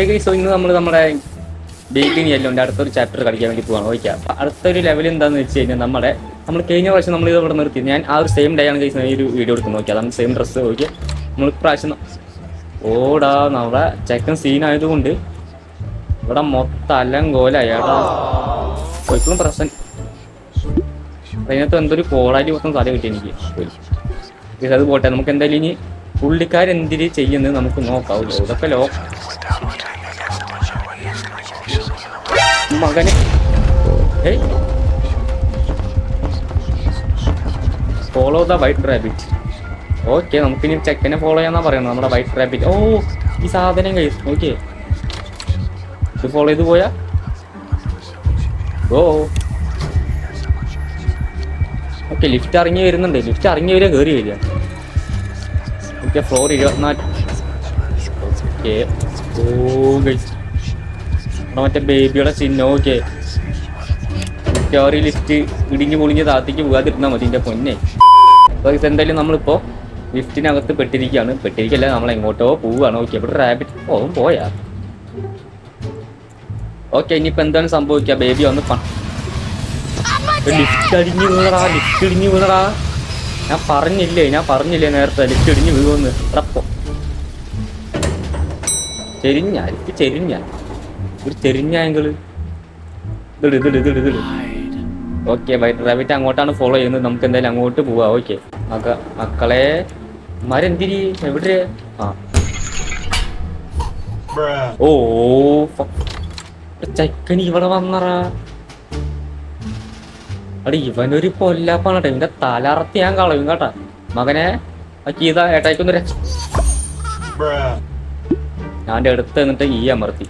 ഏകദേശം ഇന്ന് നമ്മൾ നമ്മുടെ ബേക്കിംഗ് എല്ലോന്റെ അടുത്തൊരു ചാപ്റ്റർ കളിക്കാൻ വേണ്ടി പോവാണ്. ഓക്കെ അപ്പൊ അടുത്തൊരു ലെവൽ എന്താണെന്ന് വെച്ച് കഴിഞ്ഞാൽ നമ്മുടെ നമ്മൾ കഴിഞ്ഞ പ്രാവശ്യം നമ്മൾ ഇത് ഇവിടെ നിർത്തി. ഞാൻ ആ ഒരു സെയിം ഡേ ആണ് കഴിച്ചത് ഈ ഒരു വീഡിയോ എടുക്കുന്നത് നോക്കി അതാണ് സെയിം ഡ്രസ്സ് നോക്കി നമ്മൾ പ്രാവശ്യം ഓടാ നമ്മുടെ ചെക്കൻ സീൻ ആയതുകൊണ്ട് ഇവിടെ മൊത്തം അലം ഏടാ ഒരിക്കലും പ്രശ്നം അതിനകത്ത് എന്തൊരു കോളായിട്ട് മൊത്തം തല കിട്ടി എനിക്ക്. അത് പോട്ടെ. നമുക്ക് എന്തായാലും ഇനി പുള്ളിക്കാരെന്തിരി ചെയ്യുന്നത് നമുക്ക് നോക്കാം. ഇതൊക്കെ ലോ മകന്. ഏയ്. Follow the white rabbit okay നമുക്കിനി ചെക്കനെ ഫോളോ ചെയ്യാന്നാ പറയുന്നത്. നമ്മുടെ വൈറ്റ് റാബിറ്റ് ഓ ഈ സാധനം കൈ ഓക്കെ ഇത് ഫോളോ ചെയ്ത് പോയാ? ഓ ഓക്കെ ലിഫ്റ്റ് ഇറങ്ങി വരുന്നുണ്ട്. ലിഫ്റ്റ് ഇറങ്ങി വരിക കയറി വരിക. ഓക്കെ ഫ്ലോർ ഇരുപത്തിനാല്. ഓക്കെ ഓ ഗൈസ് മറ്റേ ബേബിയുടെ ചിഹ്നമൊക്കെ മിക്കവാറും ലിഫ്റ്റ് ഇടിഞ്ഞ് പൊളിഞ്ഞ് താത്തേക്ക് പോകാതിരുന്നാൽ മതി എന്റെ പൊന്നെ. അപ്പോൾ എന്തായാലും നമ്മളിപ്പോൾ ലിഫ്റ്റിനകത്ത് പെട്ടിരിക്കുകയാണ്. പെട്ടിരിക്കല്ല നമ്മൾ എങ്ങോട്ടോ പോവുകയാണ്. ഓക്കെ ഇവിടെ റാബിറ്റ് അവൻ പോയാ? ഓക്കെ ഇനിയിപ്പോൾ എന്താണ് സംഭവിക്കുക? ബേബി ഒന്ന് ലിഫ്റ്റ് അടിഞ്ഞ് വീണടാ ലിഫ്റ്റ് ഇടിഞ്ഞ് വീണടാ. ഞാൻ പറഞ്ഞില്ലേ ഞാൻ പറഞ്ഞില്ലേ നേരത്തെ ലിഫ്റ്റ് ഇടിഞ്ഞ് വീഴുമെന്ന്. ഇടപ്പോ ചെരിഞ്ഞ ലിഫ്റ്റ് ചെരിഞ്ഞ ഒരു ചെരിഞ്ഞ ആംഗിൾ ഇതിട് ഇതിട് ഇതിട് ഇതിട്. ഓക്കെ വൈറ്റ് റാബിറ്റ് അങ്ങോട്ടാണ് ഫോളോ ചെയ്യുന്നത്. നമുക്ക് എന്തായാലും അങ്ങോട്ട് പോവാം. ഓക്കെ മക മക്കളെ മരെന്തിരി എവിടെ ആ. ഓ ചക്കനി ചെക്കൻ ഇവിടെ വന്നറാ. അടി ഇവനൊരു കൊല്ലാപ്പാണ് കേട്ടോ ഇവന്റെ തലറത്തി ഞാൻ കളയും കേട്ടാ. മകനെ ഏട്ടായിക്കൊന്നു ഞാൻ അടുത്ത് നിന്നിട്ട് ഈ അമർത്തി.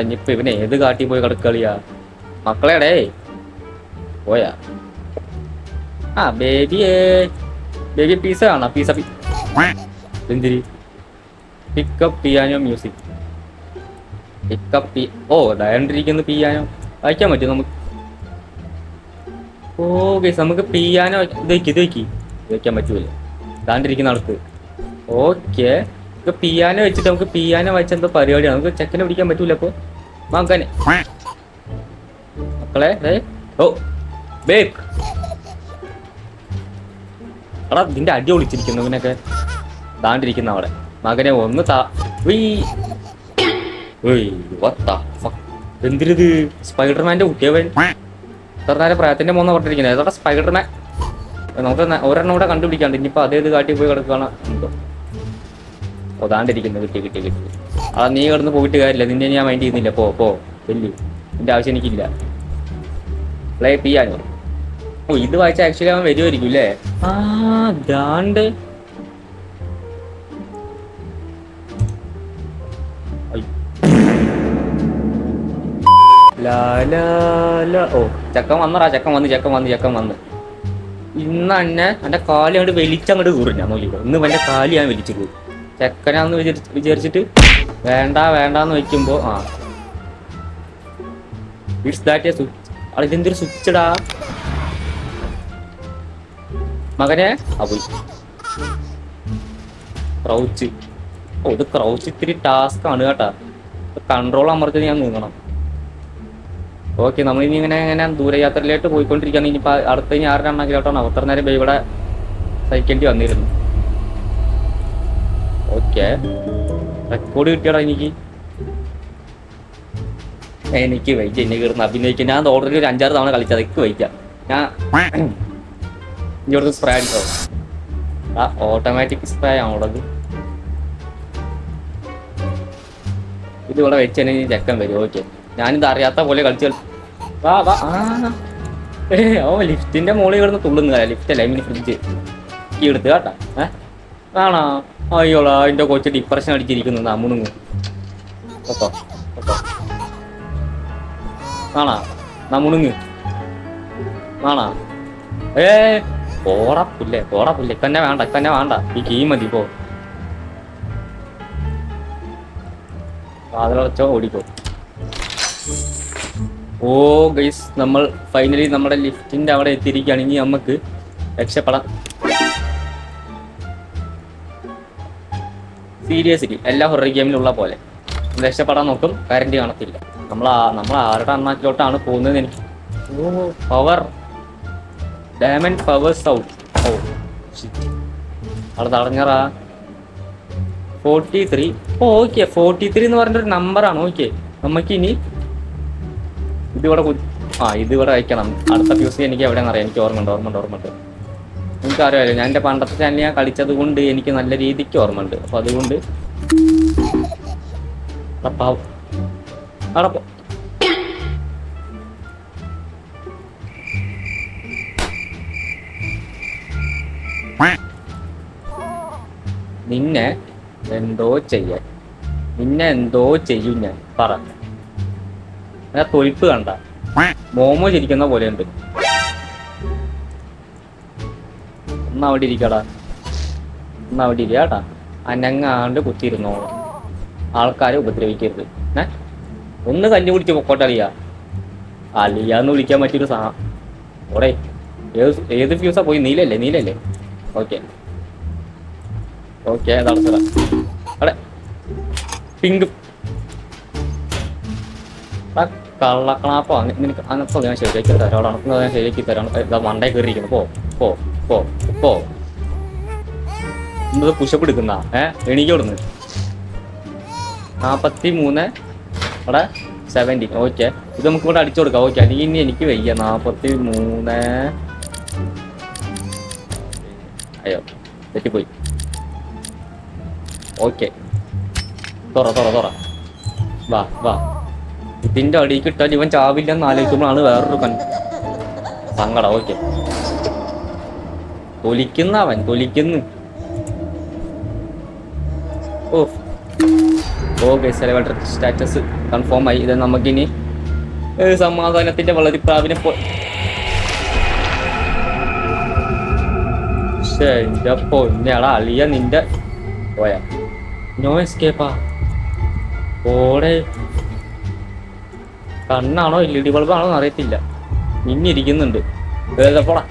ഇനിയിപ്പൊ ഇവനെ ഏത് കാട്ടി പോയി കിടക്കളിയാ മക്കളെടേ പോയാ ആ ബേബിയേ ബേബി പീസ കാണാ പീസ പിന്തിരി പിക്കപ്പ് പിയാനോ മ്യൂസിക് പിക്കപ്പ് പി ഓ ഡയണ്ടിരിക്കുന്ന പിയാനോ വായിക്കാൻ പറ്റും നമുക്ക് ഓ ഗൈസ് നമുക്ക് പിയാനോ ഇത് വയ്ക്കി ഇത് വയ്ക്കി ഇത് വയ്ക്കാൻ പറ്റൂല ദാണ്ടിരിക്കുന്ന ആൾക്ക് ഓക്കെ ഇപ്പൊ പിയാനോ വെച്ചിട്ട് നമുക്ക് പിയാനോ വായിച്ച എന്തോ പരിപാടിയാണ്. നമുക്ക് ചെക്കനെ പിടിക്കാൻ പറ്റൂല അപ്പൊ മാങ്കനെ മക്കളെ. ഓ ബേക്ക് എടാ നിന്റെ അടി ഒളിച്ചിരിക്കുന്നു ഇവനൊക്കെ. താണ്ടിരിക്കുന്ന അവിടെ. മകനെ ഒന്ന് താ. സ്പൈഡർമാന്റെ കുട്ടിയവൻ ഇത്രനേരം പ്രായത്തിന്റെ മോന്ന പറഞ്ഞിരിക്കുന്നത് സ്പൈഡർമാൻ? നമുക്ക് ഒരെണ്ണം കൂടെ കണ്ടുപിടിക്കാണ്ട്. ഇനിയിപ്പോ അതേത് കാട്ടി പോയി കിടക്കുകയാണ് എന്തോ. ഒതാണ്ടിരിക്കുന്നു കിട്ടി കിട്ടി കിട്ടി. ആ നീ കിടന്ന് പോയിട്ട് കാര്യമില്ല. നിന്നെ ഞാൻ മൈൻഡ് ചെയ്യുന്നില്ല. പോ പോ വെല്ലു നിന്റെ ആവശ്യം എനിക്കില്ല. പ്ലേ ചെയ്യാനോ ഓ ഇത് വായിച്ച ആക്ച്വലി അവൻ വരുമായിരിക്കും അല്ലേ ആ ദാണ്ട്. ഓ ചക്കൻ വന്നറാ ചക്കൻ വന്ന് ചക്കൻ വന്ന് ചക്കൻ വന്ന്. ഇന്ന് തന്നെ എന്റെ കാലി അങ്ങോട്ട് വലിച്ചങ്ങോട്ട് കൂറിഞ്ഞാ നോക്കിക്കോ. ഇന്ന് എന്റെ കാലി ഞാൻ വലിച്ചു കീറും ചെക്കനാന്ന് വിചാരിച്ച് വിചാരിച്ചിട്ട് വേണ്ട വേണ്ടാന്ന് വെക്കുമ്പോ ആ. ഇറ്റ്സ് ദാറ്റ് എ സ്വിച്ച് സ്വിച്ചടാ മകനെ? ആ പോയി. ക്രൗച്ച് ഇത് ക്രൗച്ച് ഇത്തിരി ടാസ്ക് ആണ് കേട്ടാ. കൺട്രോൾ അമർത്തി ഞാൻ നീങ്ങണം. ഓക്കെ നമ്മൾ ഇനി ഇങ്ങനെ ഇങ്ങനെ ദൂരയാത്രയിലായിട്ട് പോയിക്കൊണ്ടിരിക്കുകയാണ്. ഇനിയിപ്പോൾ അടുത്ത ഇനി ആരുടെ എണ്ണമെങ്കിലോട്ടാണ് അത്ര നേരം ഇവിടെ സഹിക്കേണ്ടി വന്നിരുന്നു. ഓക്കെ റെക്കോർഡ് കിട്ടിയടാ എനിക്ക്? എനിക്ക് വൈകി എന്നെ കയറുന്ന അഭിനയിക്കാൻ ഞാൻ ഓൾറെഡി ഒരു അഞ്ചാറ് തവണ കളിച്ചത് എനിക്ക് വൈദ്യ ഞാൻ ഇവിടുന്ന് സ്പ്രേ അടിച്ചോ? ആ ഓട്ടോമാറ്റിക് സ്പ്രേ ആണുള്ളത് ഇത് ഇവിടെ വെച്ച് തന്നെ ഇനി ചെക്കൻ വരും ഓക്കെ ഞാനിത് അറിയാത്ത പോലെ കളിച്ചു വാ വാ ആ. ഓ ലിഫ്റ്റിന്റെ മുകളിൽ കിടന്ന് തുള്ളുന്നതല്ല ലിഫ്റ്റ് അല്ലെ ഫ്രിഡ്ജ് ഈ എടുത്ത് കേട്ടാ. ഏ? ആണോ? അയ്യോളാ അതിന്റെ കൊച്ചു ഡിപ്രഷൻ അടിച്ചിരിക്കുന്നു. നമ്മുണുങ്ങു കേട്ടോ കേട്ടോ ആണാ നമ്മുണുങ്ങ് ആണാ ഏ പോടപ്പില്ലേ പുല്ലേ തന്നെ വേണ്ട തന്നെ വേണ്ട. ഈ കീ മതി പോ. വാതിലടച്ചോ ഓടിക്കോ. ഓ ഗൈസ് നമ്മൾ ഫൈനലി നമ്മുടെ ലിഫ്റ്റിന്റെ അവിടെ എത്തിയിരിക്കുകയാണെങ്കിൽ നമുക്ക് രക്ഷപ്പെടാം. സീരിയസ്ലി എല്ലാ ഹൊറർ ഗെയിമിലുള്ള പോലെ. രക്ഷപ്പെടാൻ നോക്കും കരണ്ട് കാണത്തില്ല. നമ്മൾ നമ്മൾ ആരുടെ അണ്ണാക്കിലോട്ടാണ് പോകുന്നത് എനിക്ക്. പവർ ഡയമണ്ട് പവേഴ്സ് ഔട്ട് ഓ. അവിടെ തടഞ്ഞറാ. Forty three oh okay forty three എന്ന് പറഞ്ഞൊരു നമ്പറാണ് ഓക്കെ നമുക്ക് ഇനി ഇതിവിടെ ആ ഇതിവിടെ അയക്കണം. അടുത്ത ഫ്യൂസ് എനിക്ക് എവിടെയാണെന്ന് അറിയാം. എനിക്ക് ഓർമ്മയുണ്ട് ഓർമ്മയുണ്ട് ഓർമ്മയുണ്ട്. എനിക്കറിയാമല്ലോ ഞാൻ എന്റെ പണ്ടത്തെ ചാനൽ കളിച്ചത് കൊണ്ട് എനിക്ക് നല്ല രീതിക്ക് ഓർമ്മയുണ്ട്. അപ്പോൾ അതുകൊണ്ട് എടാ പാവം. എടാ പോ. നിന്നെ എന്തോ ചെയ്യാൻ നിന്നെ എന്തോ ചെയ്യും ഞാൻ. പറ. തൊഴിപ്പ് കണ്ട. മോമോ ചിരിക്കുന്ന പോലെയുണ്ട് ഒന്ന് അവിടെ ഇരിക്കടാ. ഒന്ന് അവിടെ ഇരിക്കാട്ടാ അനങ്ങാണ്ട് കുത്തിയിരുന്നോളൂ ആൾക്കാരെ ഉപദ്രവിക്കരുത്. ഏ ഒന്ന് കഞ്ഞി കുടിച്ച് പൊക്കോട്ടെ അളിയ അലിയാന്ന് വിളിക്കാൻ പറ്റിയൊരു സാ ഓടെ. ഏത് ഏത് ഫ്യൂസാ? പോയി നീലല്ലേ? നീലല്ലേ? ഓക്കെ. ഓക്കെ തടസ്സറ അടെ. പിങ്ക്. കള്ളക്കണാപ്പോ. അങ്ങനെ അനക്കോ ഞാൻ ശരിയാക്കി തരാം. ഞാൻ ശരിയാക്കി തരാം. മണ്ടേ കയറിയിരിക്കുന്നു. പോ പോ പോ. പോ പുഷപ്പ് എടുക്കുന്ന ഏ? എണീക്ക് കൊടുന്ന് നാപ്പത്തി മൂന്ന് അവിടെ സെവന്റീൻ ഓക്കെ ഇത് നമുക്ക് ഇവിടെ അടിച്ചു കൊടുക്കാം. ഓക്കെ അല്ലെങ്കിൽ ഇനി എനിക്ക് വയ്യ. നാപ്പത്തി മൂന്ന് അയ്യോ തെറ്റിപ്പോയി. ഓക്കെ തുറ തുറ തുറ. വാ വാ. ഇതിന്റെ അടിയിൽ കിട്ടാൻ ഇവൻ ചാവില്ലെന്ന് ആലോചിക്കുമ്പോഴാണ് വേറൊരു കൺ സങ്കടം. ഓക്കെ തൊലിക്കുന്ന അവൻ തൊലിക്കുന്നു oh oh guys status confirm ആയി. ഇത് നമുക്കിനി സമാധാനത്തിന്റെ വളരെ പ്രാവിനെ പോ അളിയ നിന്റെ പോയാ. നോ എസ്കേപ്പാ ഓടെ. കണ്ണാണോ എൽ ഇ ഡി ബൾബാണോ എന്ന് അറിയത്തില്ല. നിന്നിരിക്കുന്നുണ്ട് പോടാ?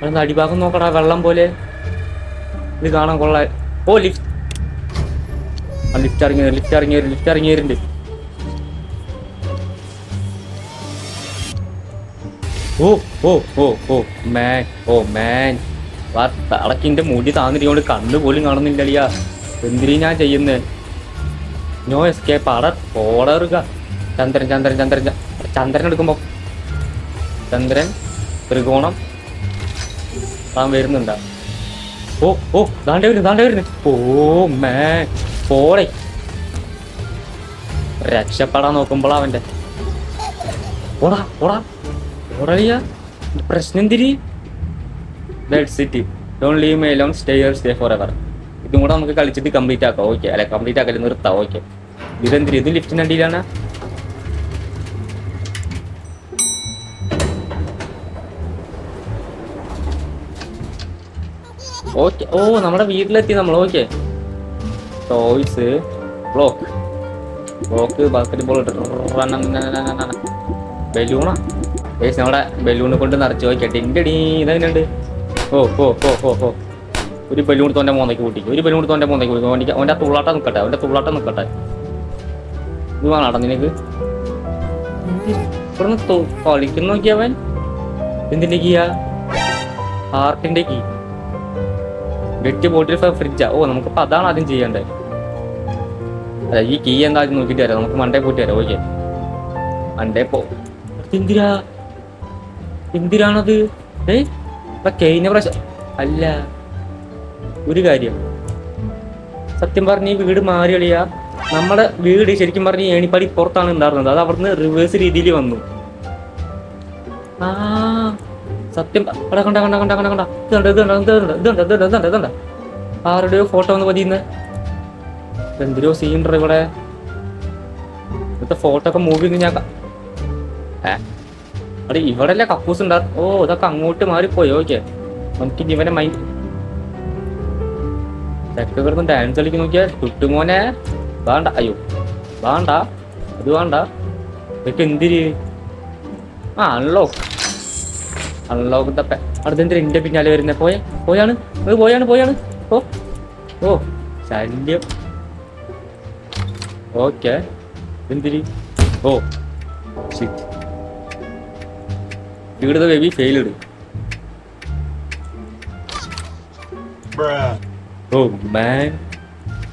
അതെന്താ അടിഭാഗം നോക്കടാ വെള്ളം പോലെ. ഇത് കാണാൻ കൊള്ളാ. ഓ ലിഫ്റ്റ്. ആ ലിഫ്റ്റ് ഇറങ്ങി ലിഫ്റ്റ് ഇറങ്ങി ലിഫ്റ്റ് ഇറങ്ങി വരുന്നുണ്ട്. ഓ ഓ ഓ ഓ മാൻ ഓ മാൻ. അടക്കിന്റെ മുടി താന്നിരിക്കൊണ്ട് കണ്ണ് പോലും കാണുന്നില്ലടിയാ. എന്തിനീ ഞാൻ ചെയ്യുന്നേ? നോ എസ്കേപ്പ് അട ഓടറുക. ചന്ദ്രൻ ചന്ദ്രൻ ചന്ദ്രൻ ചന്ദ്രൻ എടുക്കുമ്പോ. ചന്ദ്രൻ ത്രികോണം. താൻ വരുന്നുണ്ടാ. ഓ ഓ ദാണ്ടേ വരുന്നു ദാണ്ടേ വരുന്നു ഓ മേ പോളെ രക്ഷപ്പെടാൻ നോക്കുമ്പോൾ അവന്റെ ഓടാ ഓടാ. ഓടലിയ പ്രശ്നം എന്തിരി bed city don't leave my lone stay stay forever ഇതും കൂടെ നമുക്ക് കളിച്ചിട്ട് കംപ്ലീറ്റ് ആക്കാം. ഓക്കെ അല്ലെ കംപ്ലീറ്റ് ആക്കൽ നിർത്താം. ഓക്കെ ഇതെന്തിരി ഇത് ലിഫ്റ്റിന് അടിയിലാണ്? ഓക്കെ ഓ നമ്മുടെ വീട്ടിലെത്തി നമ്മൾ okay toys block block basketball ബലൂണാ ഏസ് നമ്മുടെ ബലൂണ് കൊണ്ട് നിറച്ച് ഓക്കെ ഡിങ്കടി ഇതെങ്ങനെയുണ്ട്? ഓ ഓ ഓ ഓ ഓ. ഒരു ബലൂൺ തോന്റെ മോന്നേക്ക് കൂട്ടി. ഒരു ബലൂൺ തോന്റെ മോന്നേക്ക് കൂട്ടി. അവന്റെ അവന്റെ തുള്ളാട്ടം നിൽക്കട്ടെ അവന്റെ തുള്ളാട്ടം നിൽക്കട്ടെ ഇത് വേണാട്ടോ നിനക്ക്? ഇവിടുന്ന് കളിക്കുന്ന നോക്കിയവൻ എന്തിന്റെ കീയാ? ഹാർട്ടിന്റെ കീ. വെട്ടി ബോട്ടിൽ ഫ്രിഡ്ജാ ഓ നമുക്കിപ്പോ അതാണ് ആദ്യം ചെയ്യേണ്ടത്. അല്ല ഈ കീ എന്താ ആദ്യം നോക്കിട്ട് തരാം നമുക്ക് മണ്ടേ പോയിട്ട് തരാം ഓക്കെ മണ്ടേ പോ. എന്തിരാ? എന്തിരാണത്? ഏ? ഇപ്പൊ കഴിഞ്ഞ പ്രാവശ്യം. അല്ല. ഒരു കാര്യം. സത്യം പറഞ്ഞ ഈ വീട് മാറി കളിയാ. നമ്മുടെ വീട് ശരിക്കും പറഞ്ഞ ഏണിപ്പാടി പുറത്താണ് ഉണ്ടായിരുന്നത്. അത് അവിടുന്ന് റിവേഴ്സ് രീതിയിൽ വന്നു. ആ. സത്യം. അവിടെ കണ്ട കണ്ട കണ്ട കണ്ട കണ്ട. ഇതുണ്ട് ഇതുണ്ട് ഇതുണ്ട് ഇതുണ്ട് ഇതുണ്ട് ഇതുണ്ട് ഇതുണ്ട് ആരുടെയോ ഫോട്ടോ ഒന്ന് പതിയുന്നത് എന്തൊരു സീൻഡർ ഇവിടെ. ഇവിടുത്തെ ഫോട്ടോ ഒക്കെ മൂവി ഞാൻ അവിടെ ഇവിടെ അല്ലേ കക്കൂസ് ഉണ്ടാ ഓ ഇതൊക്കെ അങ്ങോട്ട് മാറിപ്പോയി? ഓക്കെ. നമുക്ക് ഇവനെ മൈൻഡ് ചെക്ക ഡാൻസ് കളിക്ക് നോക്കിയാ. ചുട്ടുമോനെ. വേണ്ട. അയ്യോ. വേണ്ട. അത് വേണ്ട. ഇതൊക്കെ എന്തിരി? ആ തപ്പ അടുത്തെന്തിനാ എന്റെ പിന്നാലെ വരുന്നേ? പോയ പോയാണ് അത് പോയാണ് പോയാണ്. ഓ ഓ ശല്യം. ഓക്കെ. എന്തിരി ഓ ഇവിടുത്തെ ബേബി ഫെയിൽ ഇടും. ഓ മാൻ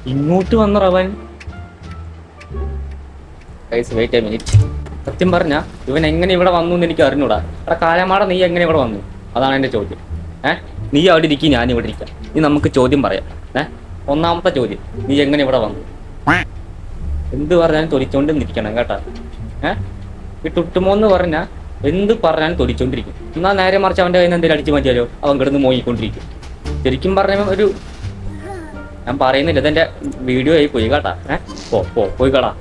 ഇങ്ങോട്ട് വന്ന റവൻ. വെയിറ്റ് എ മിനിറ്റ് സത്യം പറഞ്ഞ ഇവൻ എങ്ങനെ ഇവിടെ വന്നു എന്ന് എനിക്ക് അറിഞ്ഞൂടാ. എടാ കാലമാട നീ എങ്ങനെ ഇവിടെ വന്നു? അതാണ് എന്റെ ചോദ്യം. ഏഹ് നീ അവിടെ ഇരിക്കും ഞാൻ ഇവിടെ ഇരിക്കാം. നീ നമുക്ക് ചോദ്യം പറയാം. ഏഹ് ഒന്നാമത്തെ ചോദ്യം. നീ എങ്ങനെ ഇവിടെ വന്നു? എന്ത് പറഞ്ഞാലും തൊലിച്ചോണ്ട് നിൽക്കണം കേട്ടാ. ഏഹ് ഈ ടുട്ടുമോന്ന് പറഞ്ഞാൽ എന്ത് പറഞ്ഞാലും തൊലിച്ചോണ്ടിരിക്കും. എന്നാൽ നേരെ മറിച്ച് അവന്റെ കയ്യിൽ നിന്ന് എന്തെങ്കിലും അടിച്ചു മാറ്റിയാലോ? അവൻ കിടന്ന് മോങ്ങിക്കൊണ്ടിരിക്കും. ശരിക്കും പറഞ്ഞ ഒരു ഞാൻ പറയുന്നില്ല ഇതെന്റെ വീഡിയോ ആയി പോയി കേട്ടാ. ഏഹ് പോ പോയി കേടാ.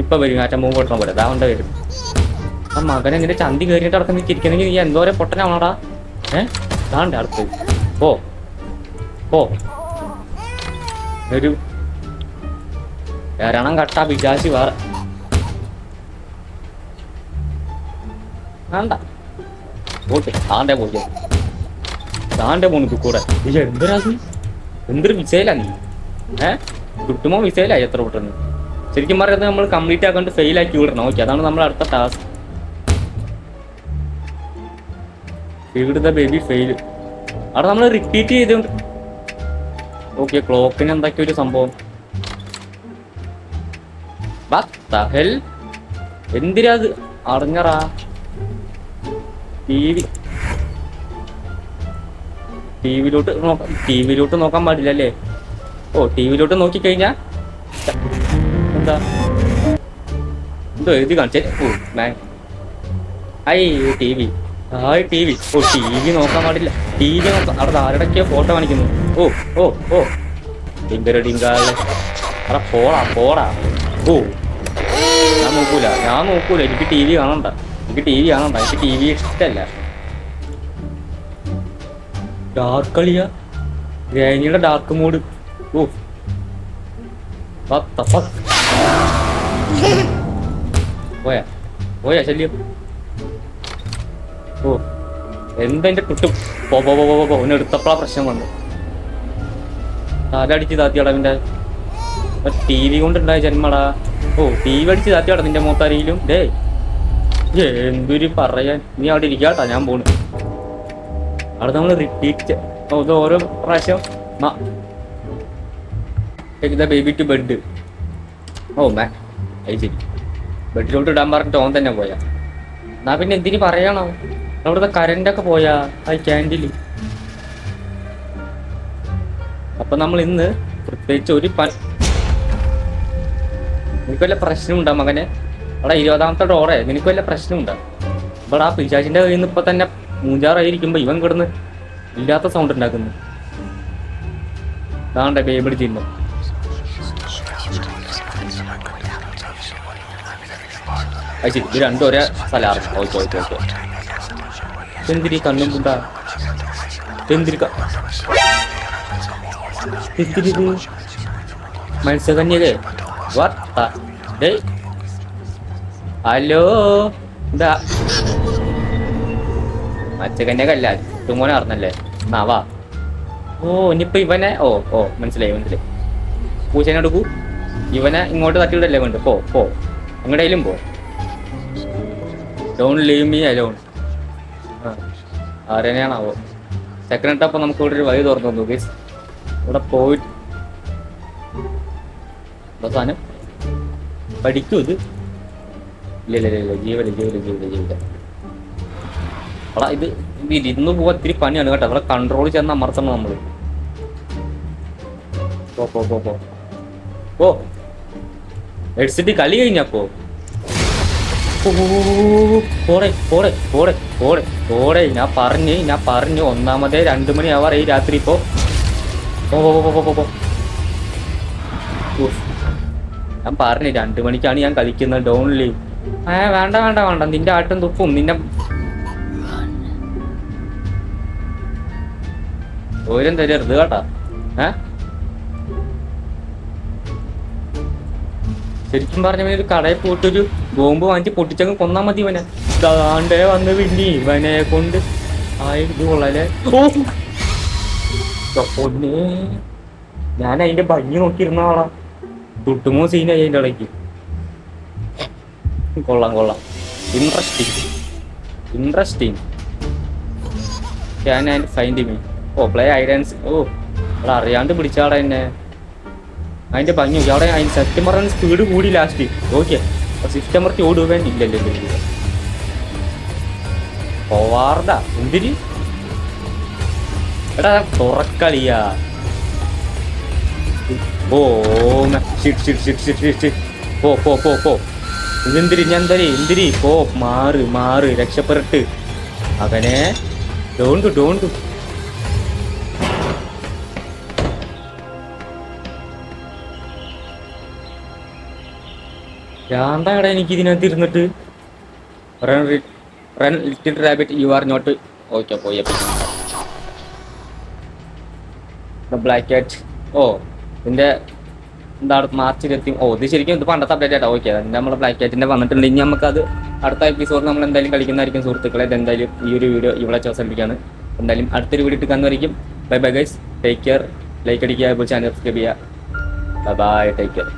ഇപ്പൊ വരും ആ മൂവ് കൊടുക്കാൻ പോലെ അതാ കൊണ്ട് വരും ആ മകൻ എങ്ങനെ ചന്തി കയറിയിട്ട് അടക്കം നിൽക്കിരിക്കണെങ്കിൽ നീ എന്തോ പൊട്ടനാണോടാ ഏ? അതാണ്ട് അടുത്ത് ഓ ഓ ഒരു കാരണം കട്ടാ പിശാശി വേറെ? എന്തൊരു വിസയിലാ നീ? ഏഹ് കിട്ടുമോ വിസയിലായി എത്ര പെട്ടെന്ന് ശരിക്കും പറയുന്നത് നമ്മൾ കംപ്ലീറ്റ് ആക്കാണ്ട് ഫെയിൽ ആക്കി വിടണം. ഓക്കെ അതാണ് നമ്മൾ അടുത്ത ടാസ്ക് ഇവിടുത്തെ ബേബി ഫെയിൽ അവിടെ നമ്മൾ റിപ്പീറ്റ് ചെയ്തു ഓക്കെ ക്ലോക്കിന് എന്തൊക്കെ ഒരു സംഭവം? Hell? എന്തിനാ അത് അറിഞ്ഞറാ ടി വി ടി വിയിലോട്ട് നോക്കാം ടി വിയിലോട്ട് നോക്കാൻ പാടില്ല അല്ലേ ഓ ടി വിയിലോട്ട് നോക്കിക്കഴിഞ്ഞാ എന്താ എന്തോ എഴുതി കാണിച്ചേ ഓ man I T V hi T V oh T V നോക്കാൻ പാടില്ല ടി വി നോക്കാം അവിടെ ആരുടെയൊക്കെയോ ഫോട്ടോ കാണിക്കുന്നു ഓ ഓ ഓ ഡിങ്കര ഡിങ്കാളെ പോടാ പോടാ ഓ ഞാൻ നോക്കൂല ഞാൻ നോക്കൂല എനിക്ക് ടി വി കാണണ്ട എനിക്ക് ടി വി കാണണ്ട എനിക്ക് ടി വി ഇഷ്ടമല്ല ഡാർക്ക് കളിയ ഗ്രാനിയുടെ dark mode oh the fuck? പോയാ? പോയാ ശല്യം. ഓ എന്തെന്റെ കുട്ടും പോ പോ പോ പോ, പ്രശ്നം വന്നു തലടിച്ച് താത്തിയാടാ അവന്റെ ടി വി കൊണ്ടുണ്ടായ ജന്മടാ. ഓ ടി വി അടിച്ച് താത്തിയാടാ നിന്റെ മൂത്താരിയിലും. ഡേ എന്തൊരു പറയാൻ. നീ അവിടെ ഇരിക്കാട്ടാ ഞാൻ പോണു. അവിടെ നമ്മൾ റിപ്പീറ്റ് ഓരോ പ്രാവശ്യം. ബേബി ടു ബെഡ് ഓ മാ. അത് ശരി. ബെഡിലോട്ട് ഇടാൻ പറഞ്ഞിട്ട് ഓൻ തന്നെ പോയാ. എന്നാ പിന്നെ എന്തിനു പറയണോ? അവിടുത്തെ കരണ്ടൊക്കെ പോയാ ആ ക്യാൻഡിൽ അപ്പൊ നമ്മൾ ഇന്ന് പ്രത്യേകിച്ച് ഒരു പ നിനക്ക് വല്ല പ്രശ്നമുണ്ടോ മകനെ? അവിടെ ഇരുപതാമത്തെ ഡോറേ നിനക്ക് വല്ല പ്രശ്നമുണ്ടോ ഇവിടെ ആ പിശാചിന്റെ കയ്യിൽ നിന്ന് ഇപ്പൊ തന്നെ മൂഞ്ചാറായിരിക്കുമ്പോ ഇവൻ കിടന്ന് ഇല്ലാത്ത സൗണ്ട് ഉണ്ടാക്കുന്നു. താണ്ടെ ബേബിടി ചെയ്യുന്നു ശരി ഇത് രണ്ടും ഒരേ സ്ഥലമാണ് ഓക്കെ ഓക്കെ ഓക്കെ എന്തിരി കണ്ണും കുണ്ട എന്തിരി എന്തിരി ഇത്? മത്സ്യകന്യകേ വാർത്ത. ഡേയ്. ഹലോ എന്താ? മത്സ്യകന്യകല്ല ചുമോനെ അറിഞ്ഞല്ലേ നാവാ ഓ ഇനിയിപ്പോ ഇവനെ ഓ ഓ മനസ്സിലായി മനസ്സിലായി. പൂച്ചനെ ഇവനെ ഇങ്ങോട്ട് തട്ടിവിടല്ലേ വേണ്ട പോ പോ. എങ്ങടേലും പോ. ഡോൺ ലീവ് മീ അലോൺ ആരെയാണാവോ സെക്കൻഡ് ടപ്പ് നമുക്ക് ഇവിടെ ഒരു വഴി തുറന്നു തന്നു ഗീസ് ഇവിടെ പോയിട്ട് അവസാനം പഠിക്കൂ ഇത്. ഇല്ല ഇല്ല ഇല്ല, ഇല്ല ജീവല ജീവല ജീവല ജീവല അവിടെ ഇത് ഇരുന്ന് പോവാ ഇത്തിരി പണിയാണ് കേട്ടോ. അവിടെ കൺട്രോൾ ചെന്ന് അമർത്തണം നമ്മൾ പോ പോ പോ പോ. ഓ ഹെഡ്സെറ്റ് കളി കഴിഞ്ഞപ്പോ പോടെ പോടെ പോടെ പോടെ പോടെ ഞാൻ പറഞ്ഞ് ഞാൻ പറഞ്ഞു ഒന്നാമതേ രണ്ടു മണി ആവാർ ഈ രാത്രി ഇപ്പോ. ഞാൻ പറഞ്ഞു രണ്ടു മണിക്കാണ് ഞാൻ കളിക്കുന്നത്. ഡോൺ ലീവ് ഏ വേണ്ട വേണ്ട വേണ്ട. നിന്റെ ആട്ടും തുപ്പും. നിന്നെ ഓരം തരരുത് കേട്ടാ. ഏ? ശരിക്കും പറഞ്ഞ ഒരു കടയിൽ പോയിട്ടൊരു ബോംബ് വാങ്ങിച്ച് പൊട്ടിച്ചങ്ങ് കൊന്നാൽ മതി ഇവനെ. ദാണ്ടേ വന്ന് പിന്നെ ഇവനെ കൊണ്ട്. ആ ഇത് കൊള്ളാലേ. പൊന്നേ. ഞാൻ അതിന്റെ ഭംഗി നോക്കിയിരുന്ന ആളാ. തുട്ടുമോ സീനായി അതിന്റെ ഇടയ്ക്ക്. കൊള്ളാം കൊള്ളാം. Interesting interesting can and find me oh play ഐഡൻസ് ഓ അറിയാണ്ട് പിടിച്ചാടാ എന്നെ. അതിന്റെ ഭംഗി നോക്കി. അവിടെ അതിന് സത്യം പറഞ്ഞ സ്പീഡ് കൂടി ലാസ്റ്റ് ഓക്കെ സിസ്റ്റം മറിച്ച് ഓടുവാൻ ഇല്ലല്ലോ ഇല്ല പോവാർഡ എന്തിരി എടാ തുറക്കളിയാ. ഓ. പോ പോ പോ ഇതെന്തിരി ഞാൻ എന്തരി എന്തിരി? പോ മാറ് മാറ് രക്ഷപ്പെട്ട് അവനെ ഡോണ്ട് ഡോണ്ടു ഭ്രാന്താടാ എനിക്ക് ഇതിനകത്ത് ഇരുന്നിട്ട് run little rabbit you are not okay പോയി ബ്ലാക്ക് ക്യാറ്റ് ഓ ഇതിന്റെ എന്താണ് മാർച്ചിലെത്തി ഓ ഇത് ശരിക്കും ഇത് പണ്ടത്തെ അപ്ഡേറ്റ് ആയിട്ടാ. ഓക്കെ നമ്മുടെ ബ്ലാക്ക് ഇനി നമുക്ക് അത് അടുത്ത എപ്പിസോഡ് നമ്മൾ എന്തായാലും കളിക്കുന്നതായിരിക്കും സുഹൃത്തുക്കളെ. എന്തായാലും ഈ ഒരു വീഡിയോ ഇവിടെ അവസാനിപ്പിക്കുകയാണ്. എന്തായാലും അടുത്തൊരു video കാണുന്നതായിരിക്കും bye bye guys take care like അടിക്കുക ചാനൽ സബ്സ്ക്രൈബ് ചെയ്യുക. Bye bye take care